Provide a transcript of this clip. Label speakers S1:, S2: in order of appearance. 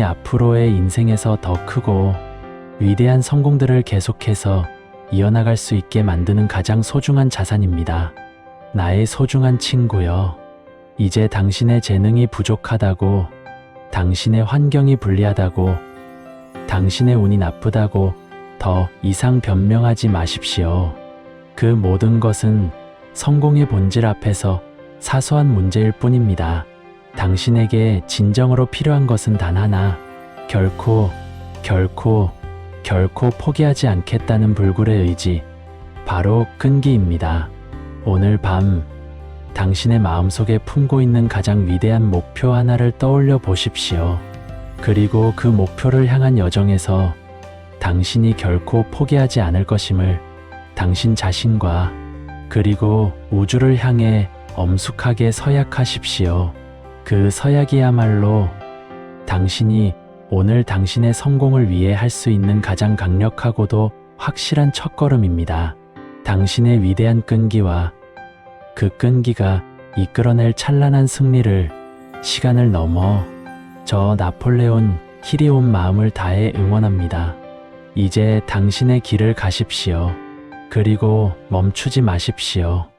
S1: 앞으로의 인생에서 더 크고 위대한 성공들을 계속해서 이어나갈 수 있게 만드는 가장 소중한 자산입니다. 나의 소중한 친구여. 이제 당신의 재능이 부족하다고, 당신의 환경이 불리하다고, 당신의 운이 나쁘다고 더 이상 변명하지 마십시오. 그 모든 것은 성공의 본질 앞에서 사소한 문제일 뿐입니다. 당신에게 진정으로 필요한 것은 단 하나. 결코, 결코, 결코 포기하지 않겠다는 불굴의 의지. 바로 끈기입니다. 오늘 밤, 당신의 마음속에 품고 있는 가장 위대한 목표 하나를 떠올려 보십시오. 그리고 그 목표를 향한 여정에서 당신이 결코 포기하지 않을 것임을 당신 자신과 그리고 우주를 향해 엄숙하게 서약하십시오. 그 서약이야말로 당신이 오늘 당신의 성공을 위해 할 수 있는 가장 강력하고도 확실한 첫걸음입니다. 당신의 위대한 끈기와 그 끈기가 이끌어낼 찬란한 승리를 시간을 넘어 저 나폴레온 힐이 온 마음을 다해 응원합니다. 이제 당신의 길을 가십시오. 그리고 멈추지 마십시오.